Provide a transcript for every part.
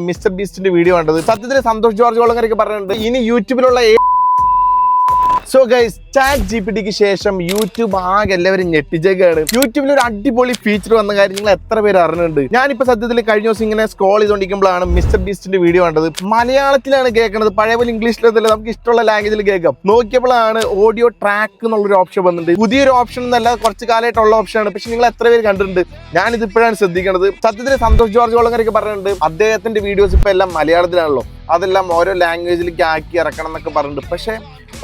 Mister ബീസ്റ്റിന്റെ video കണ്ടത്. സത്യത്തിൽ സന്തോഷ് ജോർജ് വളങ്ങരൊക്കെ പറഞ്ഞിട്ടുണ്ട്. ഇനി യൂട്യൂബിലുള്ള so guys chat G P tick ശേഷം യൂട്യൂബ് ആകെ എല്ലാവരും ഞെട്ടിച്ചേക്കാണ്. യൂട്യൂബിൽ ഒരു അടിപൊളി ഫീച്ചർ വന്ന കാര്യം നിങ്ങൾ എത്ര പേര് അറിഞ്ഞിട്ടുണ്ട്? ഞാനിപ്പോ സത്യത്തിൽ കഴിഞ്ഞ ദിവസം ഇങ്ങനെ സ്ക്രോൾ ചെയ്തുകൊണ്ടിരിക്കുമ്പോഴാണ് മിസ്റ്റർ ബീസ്റ്റിന്റെ വീഡിയോ കണ്ടത്. മലയാളത്തിലാണ് കേൾക്കുന്നത് പഴയ പോലെ ഇംഗ്ലീഷിലൊന്നുമില്ല നമുക്ക് ഇഷ്ടമുള്ള ലാംഗ്വേജിൽ കേൾക്കാം. നോക്കിയപ്പോഴാണ് ഓഡിയോ ട്രാക്ക് എന്നുള്ളൊരു ഓപ്ഷൻ വന്നിട്ടുണ്ട്. പുതിയൊരു ഓപ്ഷൻ എന്നല്ല കുറച്ച് കാലമായിട്ടുള്ള ഓപ്ഷനാണ് പക്ഷെ നിങ്ങൾ എത്ര പേര് കണ്ടിട്ടുണ്ട്? ഞാനിത് ഇപ്പോഴാണ് ശ്രദ്ധിക്കുന്നത് സത്യത്തിൽ സന്തോഷ് ജോർജ് വളങ്ങരൊക്കെ പറഞ്ഞിട്ടുണ്ട്. അദ്ദേഹത്തിന്റെ വീഡിയോസ് ഇപ്പൊ എല്ലാം മലയാളത്തിലാണല്ലോ. അതെല്ലാം ഓരോ ലാംഗ്വേജിലേക്ക് ആക്കി ഇറക്കണം എന്നൊക്കെ പറഞ്ഞിട്ടുണ്ട്. പക്ഷേ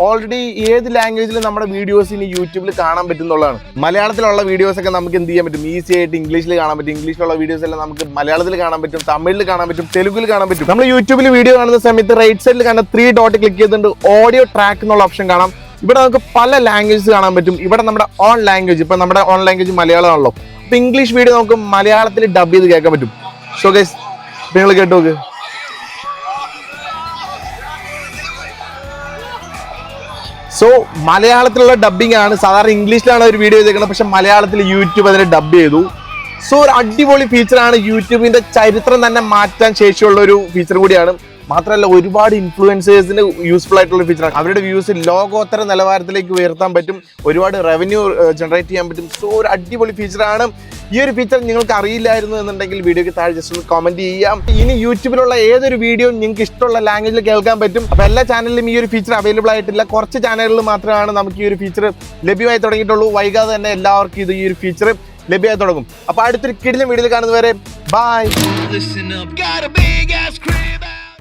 ഓൾറെഡി ഏത് ലാംഗ്വേജിലും നമ്മുടെ വീഡിയോസ് ഇനി യൂട്യൂബിൽ കാണാൻ പറ്റുന്നുള്ളതാണ്. മലയാളത്തിലുള്ള വീഡിയോസ് ഒക്കെ നമുക്ക് എന്ത് ചെയ്യാൻ പറ്റും? ഈസി ആയിട്ട് ഇംഗ്ലീഷിൽ കാണാൻ പറ്റും. ഇംഗ്ലീഷിലുള്ള വീഡിയോസ് എല്ലാം നമുക്ക് മലയാളത്തിൽ കാണാൻ പറ്റും തമിഴിൽ കാണാൻ പറ്റും തെലുഗിൽ കാണാൻ പറ്റും. നമ്മൾ യൂട്യൂബിൽ വീഡിയോ കാണുന്ന സമയത്ത് റൈറ്റ് സൈഡിൽ കാണുന്ന ത്രീ ഡോട്ട് ക്ലിക്ക് ചെയ്തിട്ടുണ്ട്. ഓഡിയോ ട്രാക്ക് എന്നുള്ള ഓപ്ഷൻ കാണാം. ഇവിടെ നമുക്ക് പല ലാംഗ്വേജസ് കാണാൻ പറ്റും. ഇവിടെ നമ്മുടെ ഓൺ ലാംഗ്വേജ് ഇപ്പം നമ്മുടെ ഓൺ ലാംഗ്വേജ് മലയാളമാണല്ലോ. അപ്പം ഇംഗ്ലീഷ് വീഡിയോ നമുക്ക് മലയാളത്തിൽ ഡബ് ചെയ്ത് കേൾക്കാൻ പറ്റും. സോ ഗൈസ് നിങ്ങൾ കേട്ടു നോക്ക്. സോ മലയാളത്തിലുള്ള ഡബ്ബിംഗ് ആണ്. സാധാരണ ഇംഗ്ലീഷിലാണ് ഒരു വീഡിയോ ചെയ്തേക്കുന്നത്. പക്ഷെ മലയാളത്തിൽ യൂട്യൂബ് അതിനെ ഡബ് ചെയ്തു. സോ ഒരു അടിപൊളി ഫീച്ചറാണ് യൂട്യൂബിന്റെ ചരിത്രം തന്നെ മാറ്റാൻ ശേഷിയുള്ള ഒരു ഫീച്ചർ കൂടിയാണ്. മാത്രമല്ല ഒരുപാട് ഇൻഫ്ലുവൻസേഴ്സിന് യൂസ്ഫുൾ ആയിട്ടുള്ള ഫീച്ചർ ആണ്. അവരുടെ വ്യൂസ് ലോകോത്തര നിലവാരത്തിലേക്ക് ഉയർത്താൻ പറ്റും ഒരുപാട് റവന്യൂ ജനറേറ്റ് ചെയ്യാൻ പറ്റും. സോ ഒരു അടിപൊളി ഫീച്ചറാണ് ഈ ഒരു ഫീച്ചർ നിങ്ങൾക്ക് അറിയില്ലായിരുന്നു എന്നുണ്ടെങ്കിൽ വീഡിയോക്ക് താഴെ ജസ്റ്റ് ഒന്ന് കമന്റ് ചെയ്യാം. ഇനി യൂട്യൂബിലുള്ള ഏതൊരു വീഡിയോ നിങ്ങൾക്ക് ഇഷ്ടമുള്ള ലാംഗ്വേജിൽ കേൾക്കാൻ പറ്റും. അപ്പൊ എല്ലാ ചാനലിലും ഈ ഒരു ഫീച്ചർ അവൈലബിൾ ആയിട്ടില്ല. കുറച്ച് ചാനലുകളിൽ മാത്രമാണ് നമുക്ക് ഈ ഒരു ഫീച്ചർ ലഭ്യമായി തുടങ്ങിയിട്ടുള്ളൂ. വൈകാതെ തന്നെ എല്ലാവർക്കും ഇത് ഈ ഒരു ഫീച്ചർ ലഭ്യമായി തുടങ്ങും. അപ്പൊ അടുത്തൊരു കിടിലും വീഡിയോയിൽ കാണുന്നവരെ ബൈ